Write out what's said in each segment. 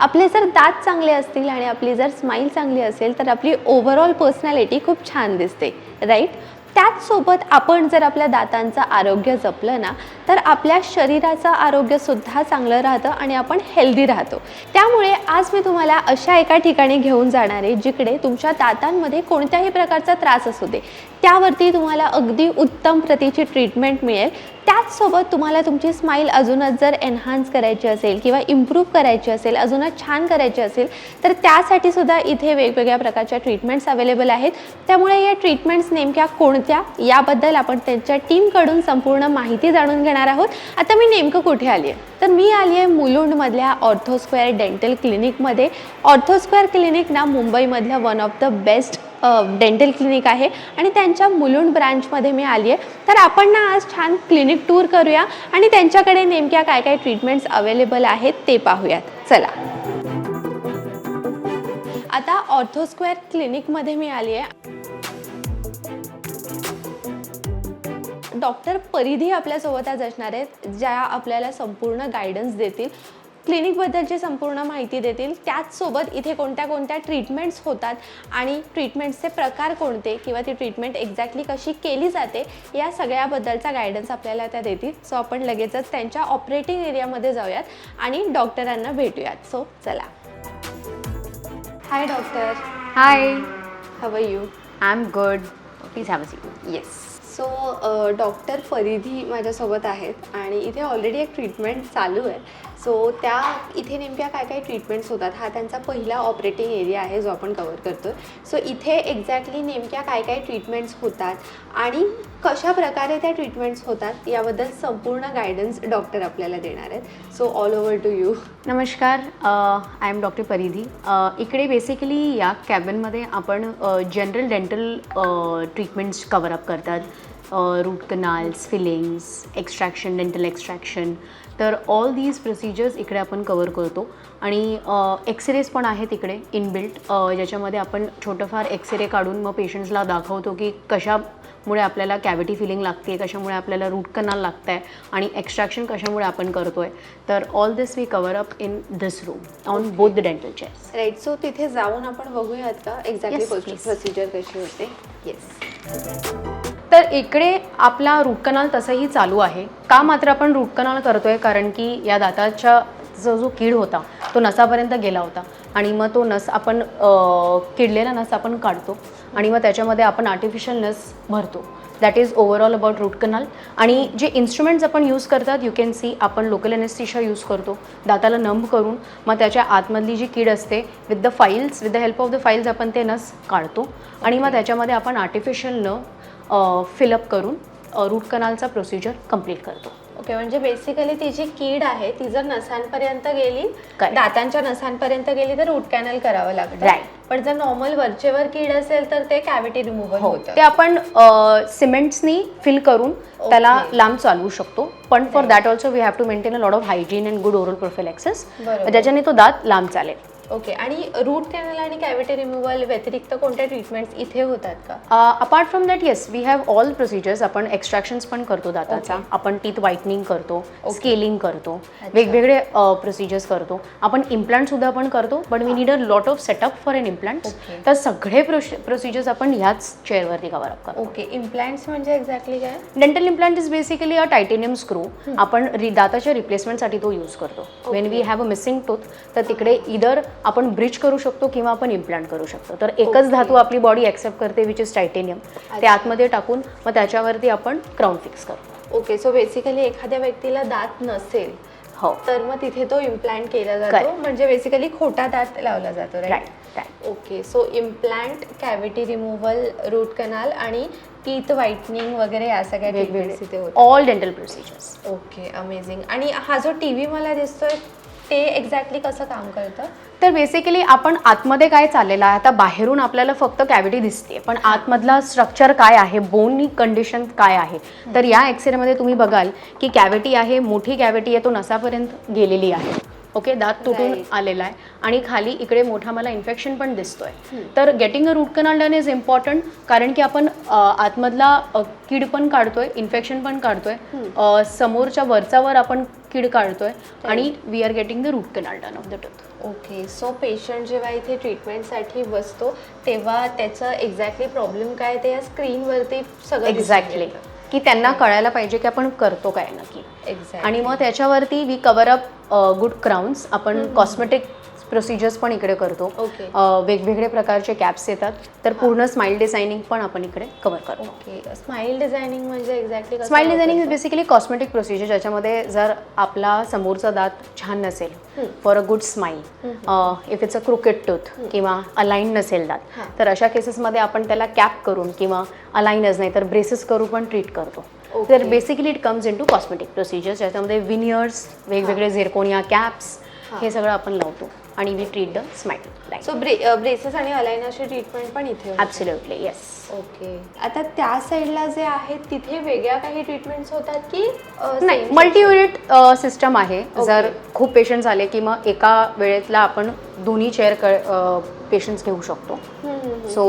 आपले जर दात चांगले असतील आणि आपली जर स्माईल चांगली असेल तर आपली ओव्हरऑल पर्सनॅलिटी खूप छान दिसते राईट त्याचसोबत आपण जर आपल्या दातांचं आरोग्य जपलं ना तर आपल्या शरीराचं आरोग्यसुद्धा चांगलं राहतं आणि आपण हेल्दी राहतो. त्यामुळे आज मी तुम्हाला अशा एका ठिकाणी घेऊन जाणार आहे जिकडे तुमच्या दातांमध्ये कोणत्याही प्रकारचा त्रास असू दे. त्यावरती तुम्हाला अगदी उत्तम प्रतीची ट्रीटमेंट मिळेल. त्याचसोबत तुम्हाला तुमची स्माईल अजूनच जर एन्हान्स करायची असेल किंवा इम्प्रूव्ह करायची असेल अजूनच छान करायची असेल तर त्यासाठी सुद्धा इथे वेगवेगळ्या प्रकारच्या ट्रीटमेंट्स अवेलेबल आहेत. त्यामुळे या ट्रीटमेंट्स नेमक्या कोणत्या याबद्दल आपण त्यांच्या टीमकडून संपूर्ण माहिती जाणून घेणार आहोत. आता मी नेमकं कुठे आली आहे? तर मी आली आहे मुलुंडमधल्या ऑर्थोस्क्वेअर डेंटल क्लिनिकमध्ये. ऑर्थोस्क्वेअर क्लिनिक ना मुंबईमधल्या one of the best dental clinic आहे आणि त्यांच्या मुलुंड ब्रांचमध्ये मी आली आहे. तर आपण ना आज छान क्लिनिक टूर करूया आणि त्यांच्याकडे नेमक्या काय काय ट्रीटमेंट्स अवेलेबल आहेत ते पाहूयात. चला. आता ऑर्थोस्क्वेअर क्लिनिकमध्ये मी आली आहे. डॉक्टर परिधी आपल्यासोबत आज असणार आहेत ज्या आपल्याला संपूर्ण गायडन्स देतील. क्लिनिकबद्दलची संपूर्ण माहिती देतील त्याचसोबत इथे कोणत्या कोणत्या ट्रीटमेंट्स होतात आणि ट्रीटमेंट्सचे प्रकार कोणते किंवा ती ट्रीटमेंट एक्झॅक्टली कशी केली जाते या सगळ्याबद्दलचा गायडन्स आपल्याला त्या देतील. सो आपण लगेचच त्यांच्या ऑपरेटिंग एरियामध्ये जाऊयात आणि डॉक्टरांना भेटूयात. सो चला. Hi doctor Hi, how you I'm good. Please have a seat. Yes so doctor Faridi माझ्यासोबत आहेत आणि इथे ऑलरेडी एक ट्रीटमेंट चालू आहे. सो त्या इथे नेमक्या काय काय ट्रीटमेंट्स होतात? हा त्यांचा पहिला ऑपरेटिंग एरिया आहे जो आपण कवर करतो सो इथे एक्झॅक्टली नेमक्या काय काय ट्रीटमेंट्स होतात आणि कशा प्रकारे त्या ट्रीटमेंट्स होतात याबद्दल संपूर्ण गायडन्स डॉक्टर आपल्याला देणार आहेत. So all over to you नमस्कार. I am doctor Paridhi. इकडे बेसिकली या कॅबिनमध्ये आपण general dental treatments cover up करतात. Root canals fillings extraction dental extraction तर ऑल दीज प्रोसिजर्स इकडे आपण कवर करतो. आणि एक्सरेज पण आहेत इकडे इनबिल्ट ज्याच्यामध्ये आपण छोटंफार एक्सरे काढून मग पेशंट्सला दाखवतो की कशामुळे आपल्याला कॅव्हिटी फिलिंग लागते कशामुळे आपल्याला रूट कनाल लागतं आहे आणि एक्स्ट्रॅक्शन कशामुळे आपण करतो आहे तर all this we cover up in this room on both the dental chairs right so तिथे जाऊन आपण बघूयात का? एक्झॅक्टली. प्रोसिजर कशी होते? येस तर इकडे आपला रूट कनाल तसंही चालू आहे. का मात्र आपण रूट कनाल करतोय? कारण की या दाताच्या जो जो कीड होता तो नसापर्यंत गेला होता. आणि मग तो नस आपण किडलेला नस आपण काढतो आणि मग त्याच्यामध्ये आपण आर्टिफिशियल नस भरतो. That is overall about root canal आणि जे इन्स्ट्रुमेंट्स आपण यूज करतात यू कॅन सी आपण लोकल एनेस्टिशा यूज करतो. दाताला नंब करून मग त्याच्या आतमधली जी कीड असते with the files with the help of the files आपण ते नस काढतो. आणि मग त्याच्यामध्ये आपण आर्टिफिशियल न फिलअप करून रूट कनालचा प्रोसिजर कंप्लीट करतो ओके म्हणजे बेसिकली ती जी कीड आहे ती जर नसांपर्यंत गेली. दातांच्या नसांपर्यंत गेली तर रूट कॅनल करावं लागतं Right. पण जर नॉर्मल वरचेवर कीड असेल तर ते कॅव्हिटी रिमूव्हल हो होतं ते आपण सिमेंट्सनी फिल करून त्याला. लांब चालवू शकतो पण for that also we have to maintain a lot of hygiene and good oral profile access बरोबर. ज्याच्याने तो दात लांब चालेल ओके आणि रूट कॅनल आणि कॅव्हिटी रिमूव्हल व्यतिरिक्त कोणत्या ट्रीटमेंट्स इथे होतात का? Apart from that yes we have all procedures आपण एक्स्ट्रॅक्शन्स पण करतो दाताचा. आपण टीथ व्हाईटनिंग करतो स्केलिंग करतो वेगवेगळे प्रोसिजर्स करतो. आपण इम्प्लांट सुद्धा आपण करतो but we need a lot of setup for an implant. तर सगळे प्रोसिजर्स आपण ह्याच चेअरवरती कवर अप करतो. ओके इम्प्लांट्स म्हणजे एक्झॅक्टली काय? Dental implant is basically a titanium screw आपण रि दाताच्या रिप्लेसमेंटसाठी तो यूज करतो. When we have a missing tooth तर तिकडे इधर आपण ब्रिज करू शकतो किंवा आपण इम्प्लांट करू शकतो. तर एकच. धातू आपली बॉडी ॲक्सेप्ट करते विच इज टायटेनियम ते. आतमध्ये टाकून मग त्याच्यावरती आपण क्राऊन फिक्स करतो. ओके सो बेसिकली एखाद्या व्यक्तीला दात नसेल हो. तर मग तिथे तो इम्प्लांट केला जातो. म्हणजे बेसिकली खोटा दात लावला जातो right okay so implant cavity removal root canal आणि टीथ व्हाईटनिंग वगैरे या सगळ्या all dental procedures okay amazing आणि हा जो टी व्ही मला दिसतोय ते एक्झॅक्टली कसं काम करतं? तर बेसिकली आपण आतमध्ये काय चाललेलं आहे? आता बाहेरून आपल्याला फक्त कॅव्हिटी दिसते पण आतमधला स्ट्रक्चर काय आहे? बोननी कंडिशन काय आहे? तर या एक्सरेमध्ये तुम्ही बघाल की कॅव्हिटी आहे मोठी कॅव्हिटी आहे तो नसापर्यंत गेलेली आहे. ओके दात तुटून. आलेला आहे. आणि खाली इकडे मोठा मला इन्फेक्शन पण दिसतोय. तर getting a root canal done is important कारण की आपण आतमधला कीड पण काढतोय इन्फेक्शन पण काढतोय. समोरच्या वरचा वर आपण कीड काढतोय आणि we are getting the root canal done of the tooth okay so patient जेव्हा इथे ट्रीटमेंटसाठी बसतो तेव्हा त्याचं एक्झॅक्टली प्रॉब्लेम काय ते या स्क्रीनवरती सगळं एक्झॅक्टली की त्यांना कळायला पाहिजे की आपण करतो काय नक्की. एक्झॅक्ट आणि मग त्याच्यावरती we cover up good crowns आपण कॉस्मेटिक प्रोसिजर्स पण इकडे करतो. ओके वेगवेगळे प्रकारचे कॅप्स येतात. तर पूर्ण स्माइल डिझायनिंग पण आपण इकडे कव्हर करतो. ओके स्माइल डिझायनिंग म्हणजे exactly smile designing is basically cosmetic procedure ज्याच्यामध्ये जर आपला समोरचा दात छान नसेल for a good smile if it's a crooked tooth किंवा अलाईन नसेल दात. तर अशा केसेसमध्ये आपण त्याला कॅप करून किंवा अलाईनच नाही तर ब्रेसेस करून पण ट्रीट करतो. तर basically it comes into cosmetic procedures ज्याच्यामध्ये विनियर्स वेगवेगळे झिरकोनिया कॅप्स हे सगळं आपण लावतो. आणि we treat the smile like so bra braces आणि अलायनरची ट्रीटमेंट पण इथे. ॲब्सोल्युटली येस ओके आता त्या साईडला जे आहेत तिथे वेगळ्या काही ट्रीटमेंट्स होतात की अ, नाही? मल्टी युनिट सिस्टम आहे. जर खूप पेशंट्स आले की मग एका वेळेतला आपण दोन्ही चेअर पेशंट्स घेऊ शकतो. So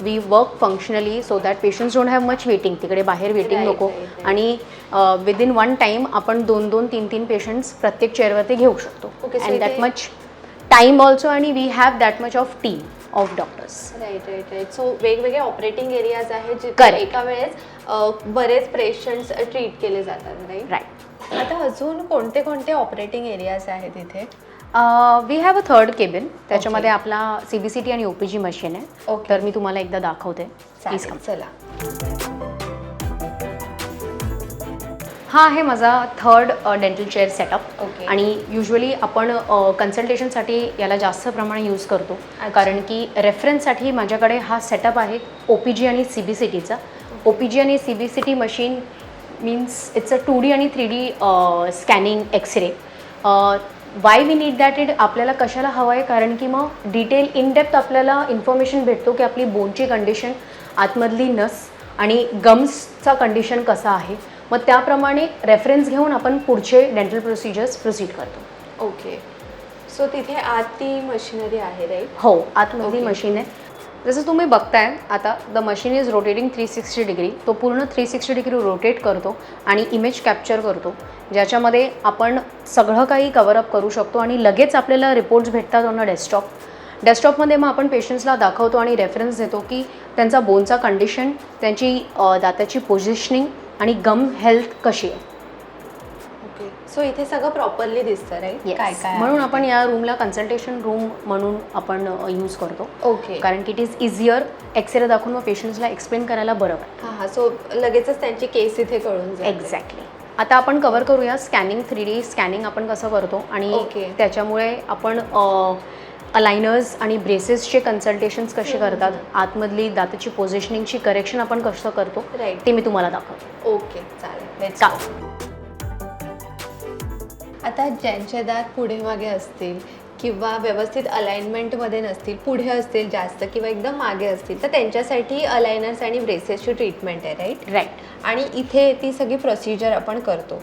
we work functionally so that patients don't have much waiting तिकडे बाहेर वेटिंग नको. आणि विदिन वन टाईम आपण दोन दोन तीन तीन पेशंट्स प्रत्येक चेअरवरती घेऊ शकतो and that much time also आणि we have that much of team of doctors right right right so वेगवेगळे ऑपरेटिंग एरियाज आहेत जिथे. एका वेळेस बरेच पेशंट्स ट्रीट केले जातात राईट राईट आता अजून कोणते कोणते ऑपरेटिंग एरियाज आहेत इथे? We have a third cabin त्याच्यामध्ये आपला सी बी सी टी आणि ओ पी जी मशीन आहे. Okay. तर मी तुम्हाला एकदा दाखवते. चला. हा आहे माझा third dental chair setup Okay. आणि युजली आपण कन्सल्टेशनसाठी याला जास्त प्रमाणे यूज करतो. कारण की रेफरन्ससाठी माझ्याकडे हा सेटअप आहे ओ पी जी आणि सी बी सी टीचा ओ पी जी आणि C B C T machine means it's a two D आणि three D scanning x-ray why we need that it आपल्याला कशाला हवं आहे कारण की मग डिटेल इन डेप्थ आपल्याला इन्फॉर्मेशन भेटतो की आपली बोनची कंडिशन आतमधली नस आणि गम्सचा कंडिशन कसा आहे. मग त्याप्रमाणे रेफरन्स घेऊन आपण पुढचे डेंटल प्रोसिजर्स प्रोसीड करतो. ओके सो तिथे आत ती मशिनरी आहे राईट हो आतमधली. मशीन आहे. जसं तुम्ही बघताय आता the machine is rotating three sixty degree तो पूर्ण थ्री सिक्स्टी डिग्री रोटेट करतो आणि इमेज कॅप्चर करतो. ज्याच्यामध्ये आपण सगळं काही कवरअप करू शकतो आणि लगेच आपल्याला रिपोर्ट्स भेटतात ऑन अ डेस्कटॉप डेस्कटॉपमध्ये मग आपण पेशंट्सला दाखवतो आणि रेफरन्स देतो की त्यांचा बोनचा कंडिशन त्यांची दाताची पोझिशनिंग आणि गम हेल्थ कशी आहे? ओके सो इथे सगळं प्रॉपरली दिसतं राईट Yes. काय काय म्हणून आपण या रूमला कन्सल्टेशन रूम म्हणून आपण यूज करतो. ओके कारण की इट इज इझियर एक्सरे दाखवून मग पेशंट्सला एक्सप्लेन करायला बरं वाटतं. हां हां. सो लगेचच त्यांची केस इथे कळून एक्झॅक्टली आता आपण कवर करूया. स्कॅनिंग थ्री डी स्कॅनिंग आपण कसं करतो आणि Okay. त्याच्यामुळे आपण अलायनर्स आणि ब्रेसेसचे कन्सल्टेशन्स कसे करतात? आतमधली दाताची पोझिशनिंगची करेक्शन आपण कसं करतो? राईट ते मी तुम्हाला दाखवतो. ओके चालेल. आता ज्यांचे दात पुढे मागे असतील किंवा व्यवस्थित अलाइनमेंटमध्ये नसतील पुढे असतील जास्त किंवा एकदम मागे असतील तर त्यांच्यासाठी अलायनर्स आणि ब्रेसेसची ट्रीटमेंट आहे राईट राईट आणि इथे ती सगळी प्रोसिजर आपण करतो.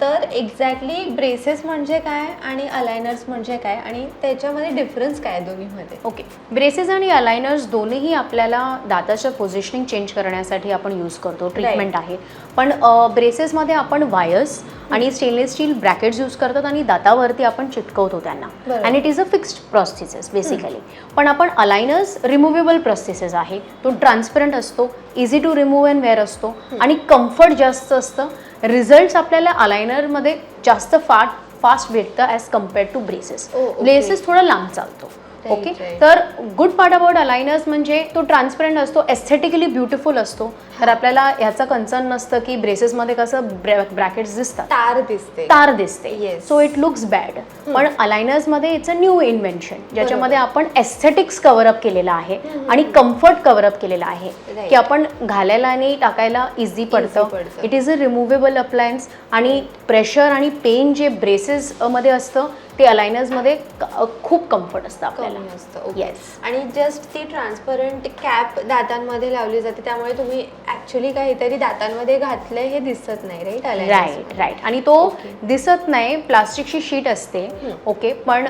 तर एक्झॅक्टली ब्रेसेस म्हणजे काय आणि अलायनर्स म्हणजे काय आणि त्याच्यामध्ये डिफरन्स काय दोन्हीमध्ये? ओके ब्रेसेस आणि अलायनर्स दोन्हीही आपल्याला दाताचं पोझिशनिंग चेंज करण्यासाठी आपण यूज करतो. ट्रीटमेंट आहे. पण ब्रेसेसमध्ये आपण वायर्स आणि स्टेनलेस स्टील ब्रॅकेट्स यूज करतात आणि दातावरती आपण चिटकवतो त्यांना. And it is a fixed processes basically पण आपण अलायनर्स रिमुवेबल प्रोसेसेस आहे. तो ट्रान्सपरंट असतो easy to remove and wear असतो. आणि कम्फर्ट जास्त असतं. रिझल्ट्स आपल्याला अलायनरमध्ये जास्त फाट फास्ट भेटतं as compared to braces. Braces थोडा लांब चालतो. ओके. तर गुड पार्ट अबाउट अलायनर्स म्हणजे तो ट्रान्सपरंट असतो एस्थेटिकली ब्युटिफुल असतो. तर आपल्याला ह्याचं कन्सर्न नसतं की ब्रेसेसमध्ये कसं ब्रॅकेट्स दिसतात. तार दिसते. तार दिसते. सो इट लुक्स बॅड पण अलायनर्समध्ये इट्स अ न्यू इन्व्हेन्शन ज्याच्यामध्ये आपण एस्थेटिक्स कव्हरअप केलेलं आहे आणि कम्फर्ट कव्हरअप केलेलं आहे. की आपण घालायला आणि टाकायला इझी पडतं. पडतं. It is a removable appliance आणि प्रेशर आणि पेन जे ब्रेसेस मध्ये असतं ते अलायनर्समध्ये खूप कम्फर्ट असतं आपल्याला असतं Yes. आणि जस्ट ती ट्रान्सपरंट कॅप दातांमध्ये लावली जाते त्यामुळे तुम्ही ऍक्च्युली काहीतरी दातांमध्ये घातलंय हे दिसत नाही राईट राईट राईट आणि तो. दिसत नाही प्लास्टिकची शीट असते. ओके पण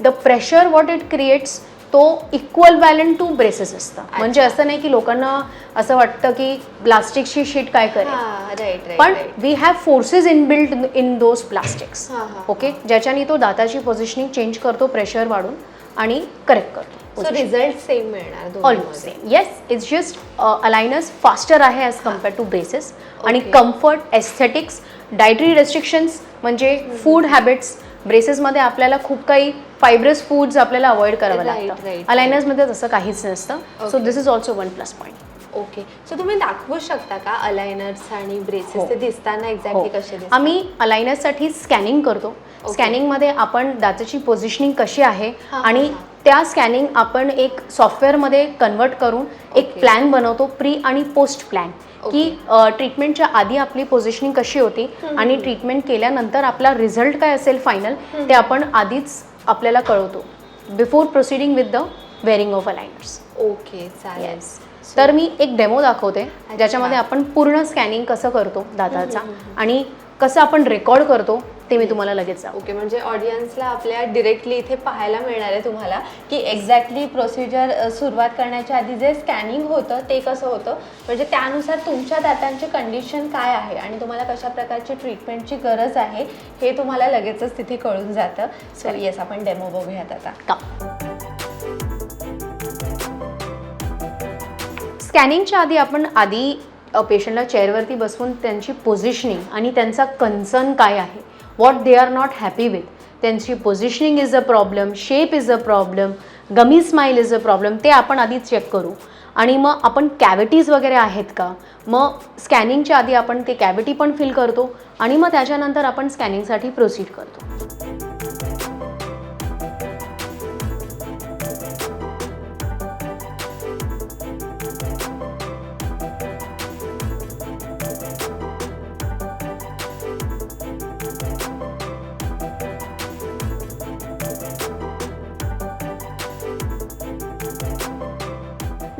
the pressure what it creates तो इक्वल बॅलंट टू ब्रेसेस असतं. म्हणजे असं नाही की लोकांना असं वाटतं की प्लास्टिकची शीट काय करेल. पण we have forces in build in those plastics. Okay ज्याच्याने तो दाताची पोझिशनिंग चेंज करतो प्रेशर वाढून आणि करेक्ट करतो. सो रिझल्ट सेम मिळणार almost. Same yes it's just aligners faster आहे ॲज कंपेअर टू ब्रेसेस आणि. कम्फर्ट एस्थेटिक्स डायटरी रेस्ट्रिक्शन्स म्हणजे फूड हॅबिट्स ब्रेसेसमध्ये आपल्याला खूप काही फायब्रस फूड्स आपल्याला अवॉइड करावं Right, लागतं right. अलायनर्समध्ये तसं काहीच नसतं so Okay. This is also one plus point okay so तुम्ही दाखवू शकता का अलायनर्स आणि हो. ब्रेसेस ते दिसताना एक्झॅक्टली कसे दिसतात आम्ही अलायनर्ससाठी स्कॅनिंग करतो Okay. स्कॅनिंगमध्ये आपण दाताची पोझिशनिंग कशी आहे हा, आणि हा, हा. त्या स्कॅनिंग आपण एक सॉफ्टवेअरमध्ये कन्वर्ट करून एक Okay. प्लॅन बनवतो प्री आणि पोस्ट प्लॅन की ट्रीटमेंटच्या आधी आपली पोझिशनिंग कशी होती आणि ट्रीटमेंट केल्यानंतर आपला रिझल्ट काय असेल फायनल ते आपण आधीच आपल्याला कळवतो. Before proceeding with the wearing of aligners okay चालेल. येस तर मी एक डेमो दाखवते ज्याच्यामध्ये आपण पूर्ण स्कॅनिंग कसं करतो दाताचा आणि कसं आपण रेकॉर्ड करतो ते मी तुम्हाला लगेच सांगू ओके म्हणजे ऑडियन्सला आपल्या डिरेक्टली इथे पाहायला मिळणार आहे तुम्हाला की एक्झॅक्टली प्रोसिजर सुरुवात करण्याच्या आधी जे स्कॅनिंग होतं ते कसं होतं. म्हणजे त्यानुसार तुमच्या दातांची कंडिशन काय आहे आणि तुम्हाला कशा प्रकारची ट्रीटमेंटची गरज आहे हे तुम्हाला लगेचच तिथे कळून जातं. सो येस आपण डेमो बघूयात आता. का स्कॅनिंगच्या आधी आपण आधी पेशंटला चेअरवरती बसवून त्यांची पोझिशनिंग आणि त्यांचा कन्सर्न काय आहे what they are not happy with त्यांची positioning is a problem shape is a problem gummy smile is a problem ते आपण आधी चेक करू. आणि मग आपण कॅविटीज वगैरे आहेत का? मग स्कॅनिंगच्या आधी आपण ते कॅविटी पण फिल करतो आणि मग त्याच्यानंतर आपण स्कॅनिंगसाठी प्रोसीड करतो.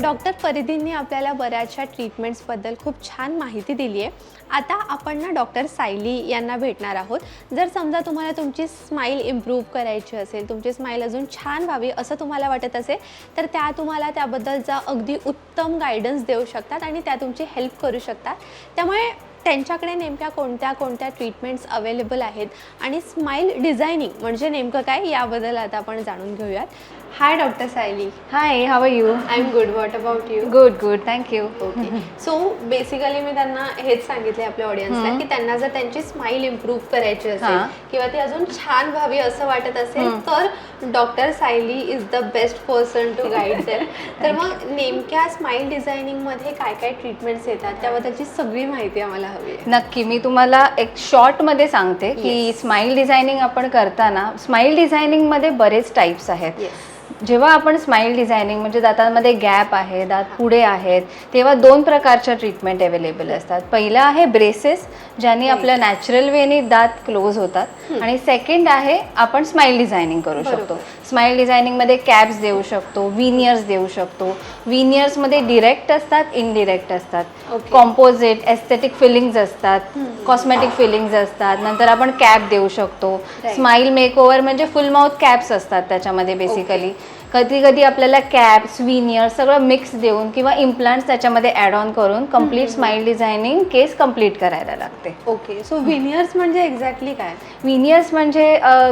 डॉक्टर फरिदींनी आपल्याला बऱ्याचशा ट्रीटमेंट्सबद्दल खूप छान माहिती दिली आहे. आता आपण ना डॉक्टर सायली यांना भेटणार आहोत. जर समजा तुम्हाला तुमची स्माईल इम्प्रूव्ह करायची असेल तुमची स्माईल अजून छान व्हावी असं तुम्हाला वाटत असेल तर त्या तुम्हाला त्याबद्दलचा अगदी उत्तम गायडन्स देऊ शकतात आणि त्या तुमची हेल्प करू शकतात. त्यामुळे त्यांच्याकडे नेमक्या कोणत्या कोणत्या ट्रीटमेंट्स अवेलेबल आहेत? आणि स्माईल डिझायनिंग म्हणजे नेमकं काय याबद्दल आता आपण जाणून घेऊयात. Hi doctor Sayali Hi, how are you? I am good what about you good, thank you. Okay so basically मी त्यांना हेच सांगितले आपल्या ऑडियन्सला की त्यांना जर त्यांची स्माईल इम्प्रूव्ह करायची असेल हा. किंवा ती अजून छान व्हावी असं वाटत असेल तर doctor Sayali is the best person to guide them तर मग नेमक्या स्माईल डिझायनिंगमध्ये काय काय ट्रीटमेंट्स येतात? त्याबद्दलची सगळी माहिती आम्हाला हवी आहे. नक्की. मी तुम्हाला एक शॉर्टमध्ये सांगते की स्माईल डिझायनिंग आपण करताना स्माईल डिझायनिंगमध्ये बरेच टाईप्स आहेत. जेव्हा आपण स्माईल डिझायनिंग म्हणजे दातांमध्ये गॅप आहे दात पुढे आहेत तेव्हा दोन प्रकारच्या ट्रीटमेंट अवेलेबल असतात. पहिलं आहे ब्रेसेस ज्याने आपल्या नॅचरल वेने दात क्लोज होतात. आणि सेकंड आहे आपण स्माईल डिझायनिंग करू शकतो. स्माईल डिझायनिंगमध्ये कॅप्स देऊ शकतो विनियर्स देऊ शकतो. विनियर्समध्ये डिरेक्ट असतात इनडिरेक्ट असतात. कॉम्पोजिट एस्थेटिक फिलिंग्ज असतात कॉस्मेटिक फिलिंग्ज असतात. नंतर आपण कॅप देऊ शकतो. स्माईल मेकओव्हर म्हणजे फुल माउथ कॅप्स असतात त्याच्यामध्ये बेसिकली कधी कधी आपल्याला कॅप्स विनियर सगळं मिक्स देऊन किंवा इम्प्लांट्स त्याच्यामध्ये ॲड ऑन करून complete smile designing case complete करायला लागते. ओके सो विनियर्स म्हणजे एक्झॅक्टली काय? विनियर्स म्हणजे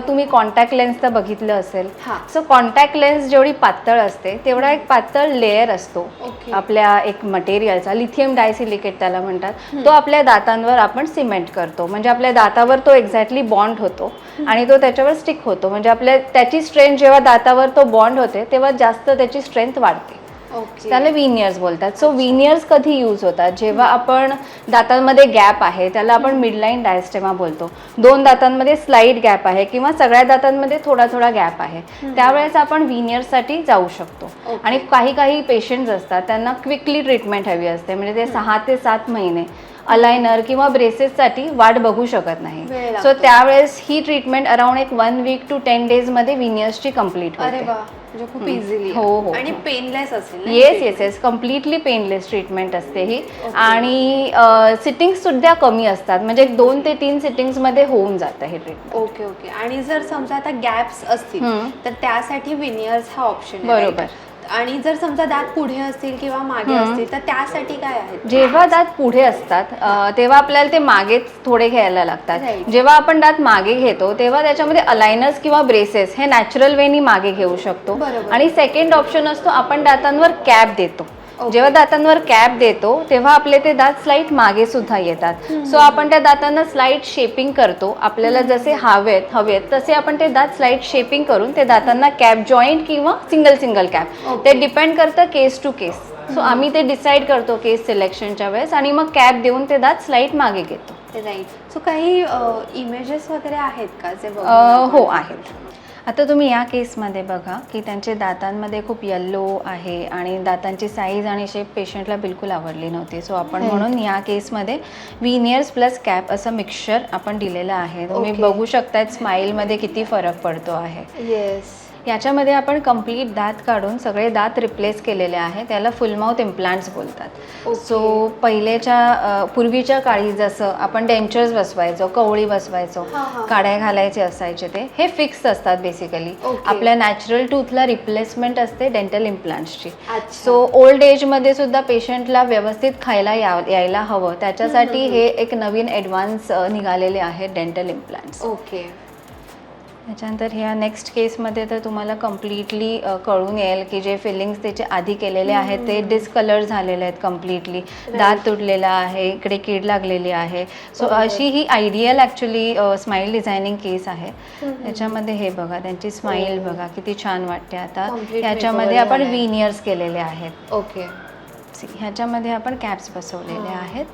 तुम्ही कॉन्टॅक्ट लेन्स तर बघितलं असेल. हां. सो कॉन्टॅक्ट लेन्स जेवढी पातळ असते तेवढा एक पातळ लेअर असतो. आपल्या एक मटेरियलचा लिथियम डायसिलिकेट त्याला म्हणतात. तो आपल्या दातांवर आपण सिमेंट करतो. म्हणजे आपल्या दातावर तो एक्झॅक्टली बॉन्ड होतो. आणि तो त्याच्यावर स्टिक होतो. म्हणजे आपल्या त्याची स्ट्रेंथ जेव्हा दातावर तो बॉन्ड होते तेव्हा जास्त त्याची स्ट्रेंथ वाढते. त्याला विनियर्स बोलतात. सो विनियर्स कधी यूज होतात? जेव्हा आपण दातांमध्ये गॅप आहे त्याला आपण मिडलाईन डायस्टेमा बोलतो. दोन दातांमध्ये स्लाईड गॅप आहे किंवा सगळ्या दातांमध्ये थोडा थोडा गॅप आहे. त्यावेळेस आपण विनियर्ससाठी जाऊ शकतो. आणि काही काही पेशंट्स असतात त्यांना क्विकली ट्रीटमेंट हवी असते. म्हणजे ते सहा ते सात महिने अलायनर किंवा ब्रेसेससाठी वाट बघू शकत नाही. सो त्यावेळेस ही ट्रीटमेंट अराउंड एक वन वीक टू टेन डेजमध्ये विनियर्सची कंप्लीट होते. म्हणजे खूप इझिली हो, हो, आणि हो. पेनलेस असेल ना yes? Yes yes completely painless treatment असते ही. आणि सिटिंग सुद्धा कमी असतात. म्हणजे एक दोन ते तीन सिटिंग्समध्ये होऊन जातं हे ट्रीटमेंट ओके ओके आणि जर समजा आता गॅप्स असतील. तर त्यासाठी विनियर्स हा ऑप्शन बरोबर. आणि जर समजा दात पुढे असतील किंवा मागे. असतील तर त्यासाठी काय आहे जेव्हा दात पुढे असतात अ, तेव्हा आपल्याला ते मागेच थोडे घ्यायला लागतात Right. जेव्हा आपण दात मागे घेतो तेव्हा त्याच्यामध्ये अलायनर्स किंवा ब्रेसेस हे नॅचरल वेनी मागे घेऊ शकतो बरोबर. आणि सेकंड ऑप्शन असतो आपण दातांवर कॅप देतो. जेव्हा दातांवर कॅप देतो तेव्हा आपले ते दात स्लाईट मागे सुद्धा येतात. सो आपण त्या दातांना स्लाईट शेपिंग करतो. आपल्याला जसे हवेत हवेत तसे आपण ते दात स्लाईट शेपिंग करून ते दातांना कॅप जॉईंट किंवा सिंगल सिंगल कॅप. ते डिपेंड करतं केस टू केस सो आम्ही ते डिसाईड करतो केस सिलेक्शनच्या वेळेस आणि मग कॅप देऊन ते दात स्लाईट मागे घेतो. राईट सो काही इमेजेस वगैरे आहेत का जे हो आहेत. आता तुम्ही या केसमध्ये बघा की त्यांचे दातांमध्ये खूप येल्लो आहे आणि दातांची साईज आणि शेप पेशंटला बिलकुल आवडली नव्हती. सो आपण म्हणून या केसमध्ये विनियर्स प्लस कॅप असं मिक्सचर आपण दिलेलं आहे. तुम्ही. बघू शकतायत स्माईलमध्ये किती फरक पडतो आहे. येस याच्यामध्ये आपण कंप्लीट दात काढून सगळे दात रिप्लेस केलेले आहे त्याला फुल माउथ इम्प्लांट्स बोलतात. सो पहिलेच्या पूर्वीच्या काळी जसं आपण डेंचर्स बसवायचो कवळी बसवायचो. काड्या घालायचे असायचे ते हे फिक्स असतात बेसिकली. आपल्या नॅचरल टूथला रिप्लेसमेंट असते डेंटल इम्प्लांट्सची. सो ओल्ड एजमध्ये सुद्धा पेशंटला व्यवस्थित खायला यायला हवं त्याच्यासाठी हे एक नवीन ॲडव्हान्स निघालेले आहेत डेंटल इम्प्लांट्स ओके त्याच्यानंतर ह्या नेक्स्ट केसमध्ये तर तुम्हाला कम्प्लिटली कळून येईल की जे फिलिंग्स त्याचे आधी केलेले आहेत ते डिस्कलर झालेले आहेत कम्प्लिटली दात तुटलेला आहे इकडे कीड लागलेली आहे. सो अशी ही ideal actually smile designing case आहे. त्याच्यामध्ये हे बघा त्यांची स्माईल बघा किती छान वाटते आता. ह्याच्यामध्ये आपण. विनियर्स केलेले आहेत. ओके. ह्याच्यामध्ये आपण कॅप्स बसवलेले आहेत.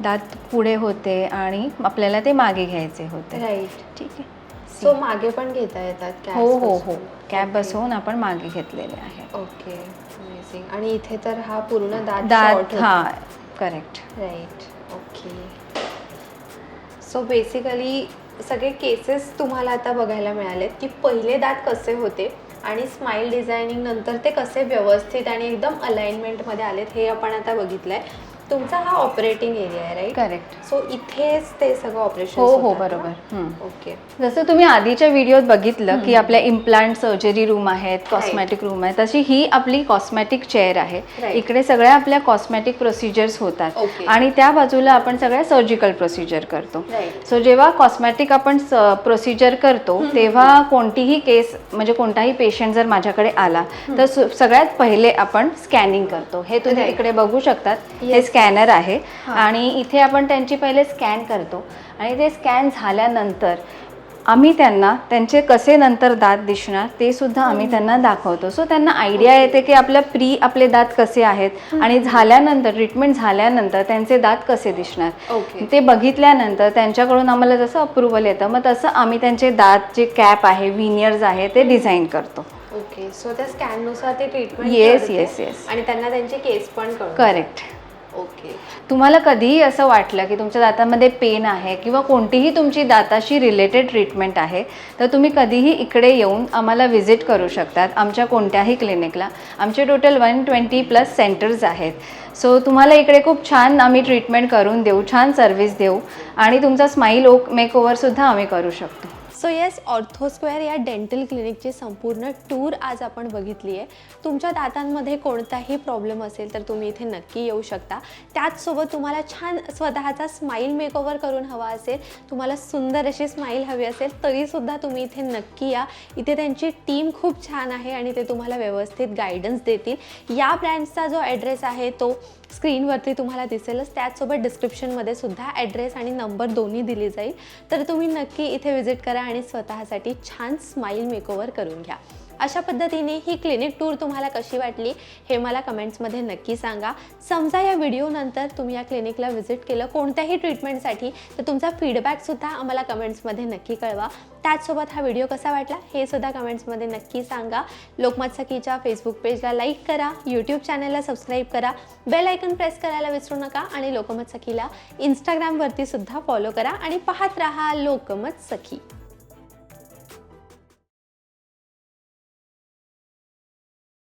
दात पुढे होते आणि आपल्याला ते मागे घ्यायचे होते. राईट ठीक आहे. सो मागे पण घेता येतात हो हो हो. Okay. बसवून आपण मागे घेतलेले आहे. ओके अमेझिंग आणि इथे तर हा पूर्ण दात दात हा correct right okay so basically सगळे केसेस तुम्हाला आता बघायला मिळालेत की पहिले दात कसे होते आणि स्माईल डिझायनिंग नंतर ते कसे व्यवस्थित आणि एकदम अलाइनमेंटमध्ये आलेत हे आपण आता बघितलंय. तुमचा हा ऑपरेटिंग एरिया आहे राईट करेक्ट सो इथेच ते सगळं ऑपरेशन हो हो बरोबर. ओके जसं तुम्ही आधीच्या व्हिडिओत बघितलं की आपल्या इम्प्लांट सर्जरी रूम आहेत कॉस्मॅटिक रूम आहे तशी ही आपली कॉस्मॅटिक चेअर आहे. इकडे सगळ्या आपल्या कॉस्मॅटिक प्रोसिजर्स होतात. आणि त्या बाजूला आपण सगळ्या सर्जिकल प्रोसिजर करतो. सो जेव्हा कॉस्मॅटिक आपण प्रोसिजर करतो तेव्हा कोणतीही केस म्हणजे कोणताही पेशंट जर माझ्याकडे आला तर सगळ्यात पहिले आपण स्कॅनिंग करतो. हे तुम्ही. इकडे बघू शकतात. हे. स्कॅनर आहे. आणि इथे आपण त्यांची पहिले स्कॅन करतो. आणि ते स्कॅन झाल्यानंतर आम्ही त्यांना त्यांचे कसे नंतर दात दिसणार ते सुद्धा आम्ही त्यांना दाखवतो. सो त्यांना आयडिया येते की आपल्या प्री आपले दात कसे आहेत आणि झाल्यानंतर ट्रीटमेंट झाल्यानंतर त्यांचे दात कसे दिसणार. ते बघितल्यानंतर त्यांच्याकडून आम्हाला जसं अप्रुव्हल येतं मग तसं आम्ही त्यांचे दात जे कॅप आहे विनियर्स आहे ते डिझाईन करतो. ओके सो त्या स्कॅननुसार ते ट्रीटमेंट Yes, yes, yes. आणि त्यांना त्यांचे केस पण करेक्ट ओके. तुम्हाला कधीही असं वाटलं की तुमच्या दातामध्ये पेन आहे किंवा कोणतीही तुमची दाताशी रिलेटेड ट्रीटमेंट आहे तर तुम्ही कधीही इकडे येऊन आम्हाला व्हिजिट करू शकतात आमच्या कोणत्याही क्लिनिकला आमचे total one twenty plus centres आहेत. सो तुम्हाला इकडे खूप छान आम्ही ट्रीटमेंट करून देऊ छान सर्व्हिस देऊ आणि तुमचा स्माईल ओक मेकओव्हरसुद्धा आम्ही करू शकतो. सो येस ऑर्थोस्क्वेअर या डेंटल क्लिनिकची संपूर्ण टूर आज आपण बघितली आहे तुमच्या दातांमध्ये कोणताही प्रॉब्लेम असेल तर तुम्ही इथे नक्की येऊ शकता. त्याचसोबत तुम्हाला छान स्वतःचा स्माईल मेकओव्हर करून हवा असेल तुम्हाला सुंदर अशी स्माईल हवी असेल तरीसुद्धा तुम्ही इथे नक्की या. इथे त्यांची टीम खूप छान आहे आणि ते तुम्हाला व्यवस्थित गायडन्स देतील. या ब्रँडचा जो ॲड्रेस आहे तो स्क्रीनवरती तुम्हाला दिसेलच. त्याचसोबत डिस्क्रिप्शनमध्ये सुद्धा ॲड्रेस आणि नंबर दोन्ही दिली जाईल. तर तुम्ही नक्की इथे व्हिजिट करा आणि स्वतःसाठी छान स्माईल मेकओव्हर करून घ्या. अशा पद्धतीने ही क्लिनिक टूर तुम्हाला कशी वाटली हे मला कमेंट्समध्ये नक्की सांगा. समजा या व्हिडिओनंतर तुम्ही या क्लिनिकला व्हिजिट केलं कोणत्याही ट्रीटमेंटसाठी तर तुमचा फीडबॅकसुद्धा आम्हाला कमेंट्समध्ये नक्की कळवा. त्याचसोबत हा व्हिडिओ कसा वाटला हे सुद्धा कमेंट्समध्ये नक्की सांगा. लोकमत सखीच्या फेसबुक पेजला लाईक करा यूट्यूब चॅनलला सबस्क्राईब करा बेल आयकन प्रेस करायला विसरू नका आणि लोकमत सखीला इंस्टाग्रामवरती सुद्धा फॉलो करा आणि पाहत राहा लोकमत सखी